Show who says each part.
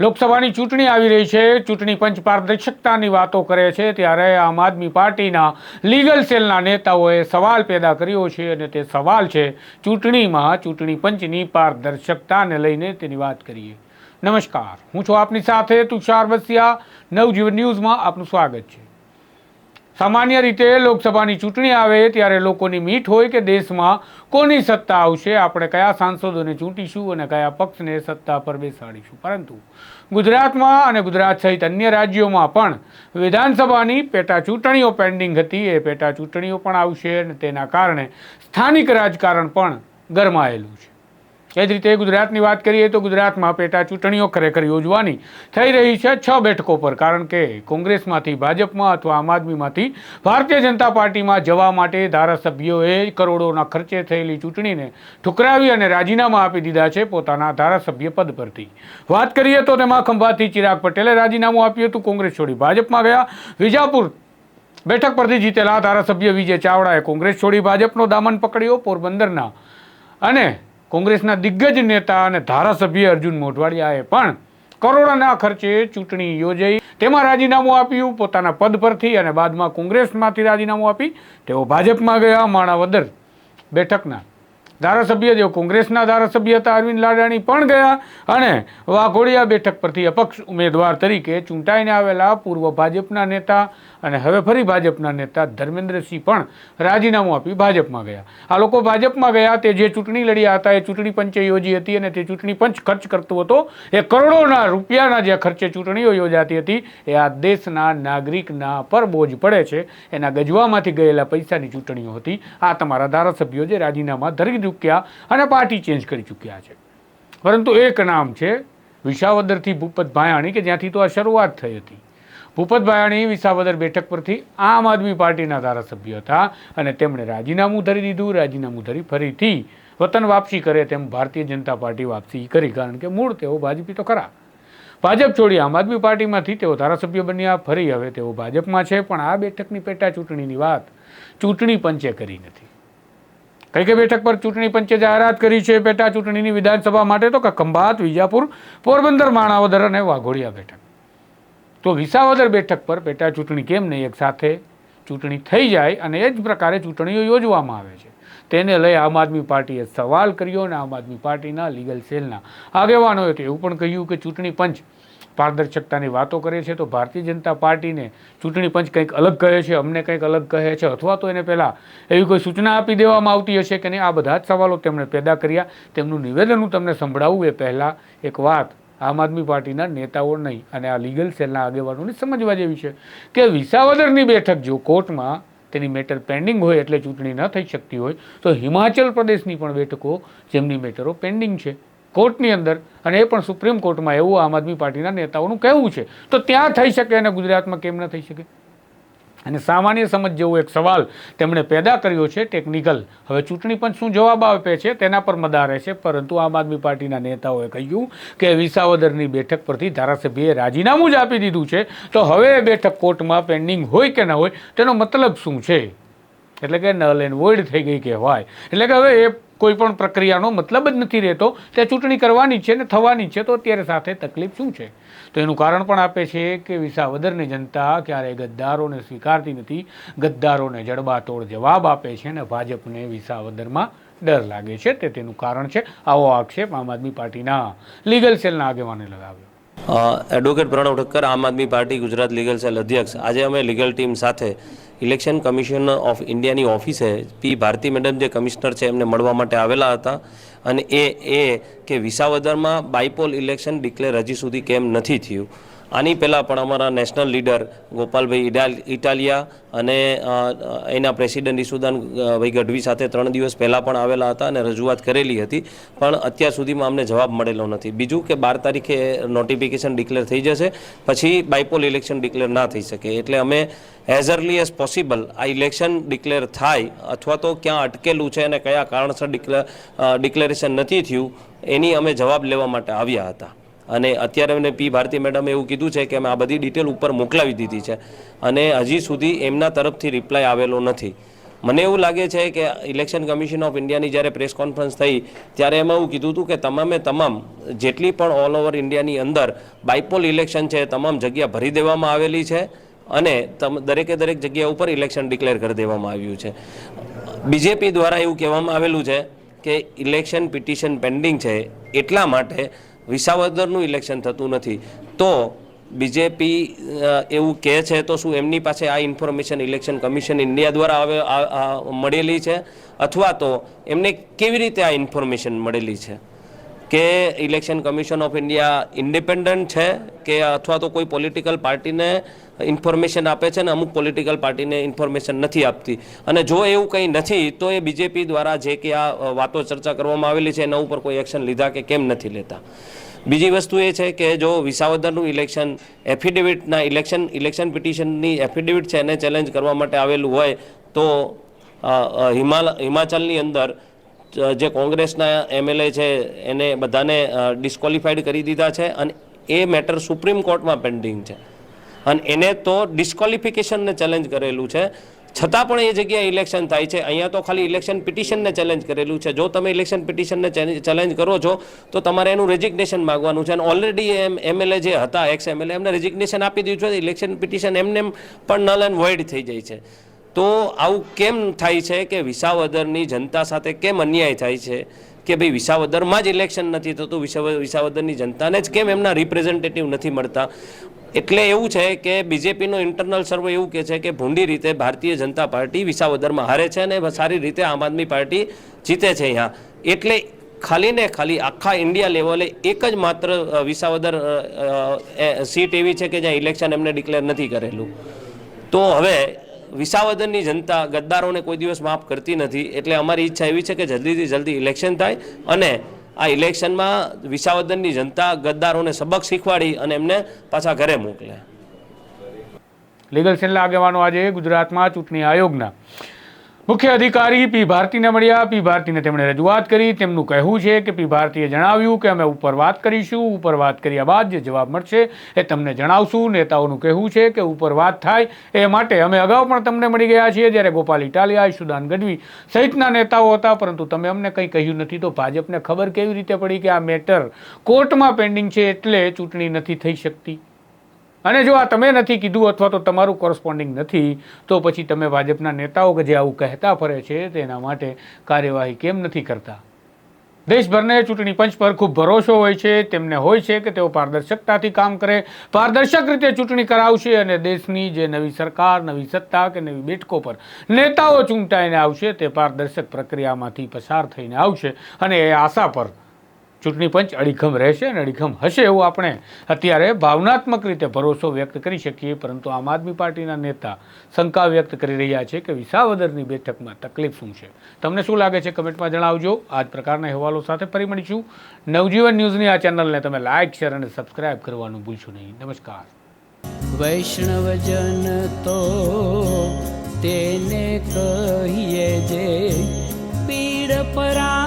Speaker 1: લોકસભાની ચૂંટણી આવી રહી છે. ચૂંટણી પંચ પારદર્શકતાની વાતો કરે છે. ત્યારે આમ આદમી પાર્ટીના લીગલ સેલના નેતાઓએ સવાલ પેદા કર્યો છે અને તે સવાલ છે, ચૂંટણીમાં ચૂંટણી પંચની પારદર્શકતાને લઈને તેની વાત કરીએ. નમસ્કાર. હું છું આપની સાથે તુષાર બસિયા નવજીવન ન્યૂઝમાં આપનું સ્વાગત છે. સામાન્ય રીતે લોકસભાની ચૂંટણી આવે ત્યારે લોકોની મીઠ હોય કે દેશમાં કોની સત્તા આવશે? આપણે કયા સાંસદોને ચૂંટીશું અને કયા પક્ષને સત્તા પર બેસાડીશું? પરંતુ ગુજરાતમાં અને ગુજરાત સહિત અન્ય રાજ્યોમાં પણ વિધાનસભાની પેટા ચૂંટણીઓ પેન્ડિંગ હતી. એ પેટા ચૂંટણીઓ પણ આવશે અને તેના કારણે સ્થાનિક રાજકારણ પણ ગરમાયેલું છે. એ જ રીતે ગુજરાતની વાત કરીએ તો ગુજરાતમાં પેટા ચૂંટણીઓ ખરેખર યોજવાની થઈ રહી છે છ બેઠકો પર. કારણ કે કોંગ્રેસમાંથી ભાજપમાં અથવા આમ આદમીમાંથી ભારતીય જનતા પાર્ટીમાં જવા માટે ધારાસભ્યોએ કરોડોના ખર્ચે થયેલી ચૂંટણીને ઠુકરાવી અને રાજીનામા આપી દીધા છે પોતાના ધારાસભ્ય પદ પરથી. વાત કરીએ તો તેમાં ખંભાતથી ચિરાગ પટેલે રાજીનામું આપ્યું હતું. કોંગ્રેસ છોડી ભાજપમાં ગયા. વિજાપુર બેઠક પરથી જીતેલા ધારાસભ્ય વિજય ચાવડાએ કોંગ્રેસ છોડી ભાજપનો દામન પકડ્યો પોરબંદરના. અને કોંગ્રેસના દિગ્ગજ નેતા અને ધારાસભ્ય અર્જુન મોઢવાડિયાએ પણ કરોડોના ખર્ચે ચૂંટણી યોજાઈ. તેમાં રાજીનામું આપ્યું, પોતાના પદ પરથી અને બાદમાં કોંગ્રેસમાંથી રાજીનામું આપી. તેઓ ભાજપમાં ગયા, માણાવદર બેઠકના. ધારાસભ્ય જેઓ કોંગ્રેસના ધારાસભ્ય હતા, અરવિંદ લાડાણી પણ ગયા અને વાઘોડિયા બેઠક પરથી અપક્ષ ઉમેદવાર તરીકે ચૂંટાઈને આવેલા પૂર્વ ભાજપના નેતા અને હવે ફરી ભાજપના નેતા ધર્મેન્દ્રસિંહ પણ રાજીનામું આપી ભાજપમાં ગયા. આ લોકો ભાજપમાં ગયા, તે જે ચૂંટણી લડ્યા હતા, એ ચૂંટણી પંચે યોજી હતી અને તે ચૂંટણી પંચ ખર્ચ કરતો હતો. એ કરોડોના રૂપિયાના જે ખર્ચે ચૂંટણીઓ યોજાતી હતી, એ આ દેશના નાગરિકના પર બોજ પડે છે. એના ગજવામાંથી ગયેલા પૈસાની ચૂંટણીઓ હતી. આ તમારા ધારાસભ્યો જે રાજીનામા ધરી ચૂક્યા અને પાર્ટી ચેન્જ કરી ચૂક્યા છે. પરંતુ એક નામ છે વિસાવદરથી ભૂપત ભાયાણી, કે જ્યાંથી તો આ શરૂઆત થઈ હતી. ભૂપત વિસાવદર બેઠક પરથી આમ આદમી પાર્ટીના ધારાસભ્ય હતા અને તેમણે રાજીનામું ધરી દીધું. રાજીનામું ધરી ફરીથી વતન વાપસી કરે તેમ ભારતીય જનતા પાર્ટી વાપસી કરી, કારણ કે મૂળ તેઓ ભાજપી તો ખરા. ભાજપ છોડી આમ આદમી પાર્ટીમાંથી તેઓ ધારાસભ્ય બન્યા, ફરી હવે તેઓ ભાજપમાં છે, પણ આ બેઠકની પેટા ચૂંટણીની વાત ચૂંટણી પંચે કરી નથી. કઈ કઈ બેઠક પર ચૂંટણી પંચે જાહેરાત કરી છે? પેટા ચૂંટણીની વિધાનસભા માટે તો કે, ખંભાત, વિજાપુર, પોરબંદર, માણાવદર અને વાઘોડિયા બેઠક. તો વિસાવદર બેઠક પર પેટા ચૂંટણી કેમ નહીં? એક સાથે ચૂંટણી થઈ જાય અને એ જ પ્રકારે ચૂંટણીઓ યોજવામાં આવે છે. તેને લઈ આમ આદમી પાર્ટીએ સવાલ કર્યો અને આમ આદમી પાર્ટીના લીગલ સેલના આગેવાનોએ તો એવું પણ કહ્યું કે ચૂંટણી પંચ પારદર્શકતાની વાતો કરે છે તો ભારતીય જનતા પાર્ટીને ચૂંટણી પંચ કંઈક અલગ કહે છે, અમને કંઈક અલગ કહે છે અથવા તો એને પહેલાં એવી કોઈ સૂચના આપી દેવામાં આવતી હશે કે નહીં? આ બધા જ સવાલો તેમણે પેદા કર્યા. તેમનું નિવેદન હું તમને સંભળાવું એ પહેલાં એક વાત આમ આદમી પાર્ટીના નેતાઓ નહીં અને આ લીગલ સેલના આગેવાનોની સમજવા જેવી છે કે વિસાવદરની બેઠક જો કોર્ટમાં તેની મેટર પેન્ડિંગ હોય એટલે ચૂંટણી ન થઈ શકતી હોય, તો હિમાચલ પ્રદેશની પણ બેઠકો જેમની મેટરો પેન્ડિંગ છે. કોર્ટની અંદર, અને એ પણ સુપ્રીમ કોર્ટમાં એવું આમ આદમી પાર્ટીના નેતાઓનું કહેવું છે. તો ત્યાં થઈ શકે અને ગુજરાતમાં કેમ ન થઈ શકે? અને સામાન્ય સમજ જેવો એક સવાલ તેમણે પેદા કર્યો છે ટેકનિકલ. હવે ચૂંટણી પંચ શું જવાબ આપે છે તેના પર મદારે છે, પરંતુ આમ આદમી પાર્ટીના નેતાઓએ કહ્યું કે વિસાવદરની બેઠક પરથી ધારાસભ્યએ રાજીનામું જ આપી દીધું છે. તો હવે બેઠક કોર્ટમાં પેન્ડિંગ હોય કે ન હોય, તેનો મતલબ શું છે? એટલે કે નલ એન્ડ વોઇડ થઈ ગઈ કહેવાય. એટલે કે હવે એ કોઈ પણ પ્રક્રિયાનો મતલબ જ નથી રહેતો. તે ચૂંટણી કરવાની છે ને થવાની છે, તો અત્યારે સાથે તકલીફ શું છે? તો એનું કારણ પણ આપે છે કે વિસાવદરની જનતા ક્યારેય ગદ્દારોને સ્વીકારતી નથી. ગદ્દારોને જડબાતોડ જવાબ આપે છે ને ભાજપને વિસાવદરમાં ડર લાગે છે. તે તેનું કારણ છે. આવો આક્ષેપ આમ આદમી પાર્ટીના લીગલ સેલના આગેવાને લગાવ્યો.
Speaker 2: Advocate Pranav Thakkar, Aam Aadmi party, Gujarat legal cell અધ્યક્ષ. આજે અમે લીગલ ટીમ સાથે ઇલેક્શન કમિશન ઓફ ઇન્ડિયાની ઓફિસે પી ભારતી મેડમ જે કમિશનર છે, એમને મળવા માટે આવેલા હતા. અને એ એ કે વિસાવદરમાં બાયપોલ ઇલેક્શન ડિક્લેર હજી સુધી કેમ નથી થયું. આની પહેલાં પણ અમારા નેશનલ લીડર ગોપાલભાઈ ઇટાલિયા અને એના પ્રેસિડેન્ટ ઈસુદાન ભાઈ ગઢવી સાથે ત્રણ દિવસ પહેલાં પણ આવેલા હતા અને રજૂઆત કરેલી હતી. પણ અત્યાર સુધીમાં અમને જવાબ મળેલો નથી. બીજું કે બાર તારીખે નોટિફિકેશન ડિક્લેર થઈ જશે, પછી બાયપોલ ઇલેક્શન ડિક્લેર ના થઈ શકે. એટલે અમે એઝ અર્લી એઝ પોસિબલ આ ઇલેક્શન ડિક્લેર થાય અથવા તો ક્યાં અટકેલું છે અને કયા કારણસર ડિક્લેર ડિક્લેરેશન નથી થયું, એની અમે જવાબ લેવા માટે આવ્યા હતા. અને અત્યારે મને પી ભારતી મેડમે એવું કીધું છે કે અમે આ બધી ડિટેલ ઉપર મોકલાવી દીધી છે અને હજી સુધી એમના તરફથી રિપ્લાય આવેલો નથી. મને એવું લાગે છે કે ઇલેક્શન કમિશન ઓફ ઇન્ડિયાની જ્યારે પ્રેસ કોન્ફરન્સ થઈ, ત્યારે એમાં એવું કીધું હતું કે તમામે તમામ જેટલી પણ ઓલ ઓવર ઇન્ડિયાની અંદર બાયપોલ ઇલેક્શન છે તમામ જગ્યા ભરી દેવામાં આવેલી છે અને તમ, દરેકે દરેક જગ્યા ઉપર ઇલેક્શન ડિક્લેર કરી દેવામાં આવ્યું છે. બીજેપી દ્વારા એવું કહેવામાં આવેલું છે કે ઇલેક્શન પિટિશન પેન્ડિંગ છે એટલા માટે વિસાવદરનું ઇલેક્શન થતું નથી. તો બીજેપી એવું કહે છે તો શું એમની પાસે આ ઇન્ફોર્મેશન ઇલેક્શન કમિશન ઇન્ડિયા દ્વારા હવે મળેલી છે? અથવા તો એમને કેવી રીતે આ ઇન્ફોર્મેશન મળેલી છે? કે election commission of India independent છે કે અથવા તો કોઈ પોલિટિકલ પાર્ટીને ઇન્ફોર્મેશન આપે છે ને અમુક પોલિટિકલ પાર્ટીને ઇન્ફોર્મેશન નથી આપતી. અને જો એવું કંઈ નથી, તો એ બીજેપી દ્વારા જે કે આ વાતો ચર્ચા કરવામાં આવેલી છે, એના ઉપર કોઈ એક્શન લીધા કે કેમ નથી લેતા. બીજી વસ્તુ એ છે કે જો વિસાવદરનું ઇલેક્શન એફિડેવિટના ઇલેક્શન ઇલેક્શન પિટિશનની એફિડેવિટ છે એને ચેલેન્જ કરવા માટે આવેલું હોય, તો હિમાલ, હિમાચલની અંદર જ- કોંગ્રેસના એમએલએ છે, એને બધાને ડિસ્કોલિફાઈડ કરી દીધા છે અને એ મેટર સુપ્રીમ કોર્ટમાં પેન્ડિંગ છે. અને એને તો ડિસ્કોલિફિકેશનને ચેલેન્જ કરેલું છે. છતાં પણ એ જગ્યાએ ઇલેક્શન થાય છે. અહીંયા તો ખાલી ઇલેક્શન પિટિશનને ચેલેન્જ કરેલું છે. જો તમે ઇલેક્શન પિટિશનને ચેલેન્જ કરો છો, તો તમારે એનું રેઝિગ્નેશન માગવાનું છે. અને ઓલરેડી એમ એમએલએ જે હતા એક્સ એમએલએ એમને રેઝિગ્નેશન આપી દીધું છે. ઇલેક્શન પિટિશન એમને પણ નલ એન્ડ વોઇડ થઈ જાય છે. તો આવું કેમ થાય છે કે વિસાવદરની જનતા સાથે કેમ અન્યાય થાય છે કે ભાઈ વિસાવદરમાં જ ઇલેક્શન નથી થતું, વિસાવ, વિસાવદરની જનતાને જ કેમ એમના રિપ્રેઝેન્ટેટિવ નથી મળતા? એટલે એવું છે કે બીજેપીનો ઇન્ટરનલ સર્વે એવું કહે છે કે ભૂંડી રીતે ભારતીય જનતા પાર્ટી વિસાવદરમાં હારે છે અને સારી રીતે આમ આદમી પાર્ટી જીતે છે અહીંયા. એટલે ખાલી ને ખાલી આખા ઇન્ડિયા લેવલે એક જ માત્ર વિસાવદર સીટ એવી છે કે જ્યાં ઇલેક્શન એમને ડિક્લેર નથી કરેલું. તો હવે વિસાવદરની જનતા ગદ્દારોને કોઈ દિવસ માફ કરતી નથી. એટલે અમારી ઈચ્છા એવી છે કે જલ્દીથી જલ્દી ઇલેક્શન થાય અને આ ઇલેક્શનમાં વિસાવદનની જનતા ગદ્દારોને સબક શીખવાડી અને એમને પાછા ઘરે મોકલે.
Speaker 1: લીગલ સેલના આગેવાનો આજે ગુજરાતમાં ચૂંટણી આયોગના. મુખ્ય અધિકારી પી ભારતીને મળ્યા. પી ભારતીને તેમણે રજૂઆત કરી. તેમનું કહેવું છે કે પી ભારતીએ જણાવ્યું કે અમે ઉપર વાત કરીશું. ઉપર વાત કર્યા બાદ જે જવાબ મળશે એ તમને જણાવશું. નેતાઓનું કહેવું છે કે ઉપર વાત થાય એ માટે અમે અગાઉ પણ તમને મળી ગયા છીએ. જ્યારે ગોપાલ ઇટાલિયા, ઈશુદાન ગઢવી સહિતના નેતાઓ હતા, પરંતુ તમે અમને કંઈ કહ્યું નથી તો ભાજપને ખબર કેવી રીતે પડી કે આ મેટર કોર્ટમાં પેન્ડિંગ છે એટલે ચૂંટણી નથી થઈ શકતી? અને જો આ તમે નથી કીધું અથવા તો તમારું કોરસ્પોન્ડિંગ નથી, તો પછી તમે ભાજપના નેતાઓ કે જે આવું કહેતા ફરે છે તેના માટે કાર્યવાહી કેમ નથી કરતા? દેશભરને ચૂંટણી પંચ પર ખૂબ ભરોસો હોય છે, તેમને હોય છે કે તેઓ પારદર્શકતાથી કામ કરે, પારદર્શક રીતે ચૂંટણી કરાવશે અને દેશની જે નવી સરકાર, નવી સત્તા કે નવી બેઠકો પર નેતાઓ ચૂંટાઈને આવશે તે પારદર્શક પ્રક્રિયામાંથી પસાર થઈને આવશે અને એ આશા પર ચૂંટણી પંચ અડીખમ રહેશે અને અડીખમ હશે એવું આપણે અત્યારે ભાવનાત્મક રીતે ભરોસો વ્યક્ત કરી શકીએ, પરંતુ આમ આદમી પાર્ટીના નેતા શંકા વ્યક્ત કરી રહ્યા છે કે વિસાવદરની બેઠકમાં તકલીફ શું છે. તમને શું લાગે છે કમેન્ટમાં જણાવજો. આ જ પ્રકારના અહેવાલો સાથે ફરી મળીશું. નવજીવન ન્યૂઝની આ ચેનલને તમે લાઇક શેર અને સબસ્ક્રાઇબ કરવાનું ભૂલશો નહીં. નમસ્કાર.
Speaker 3: વૈષ્ણવજન તો તેને કહીએ જે પીડ પરા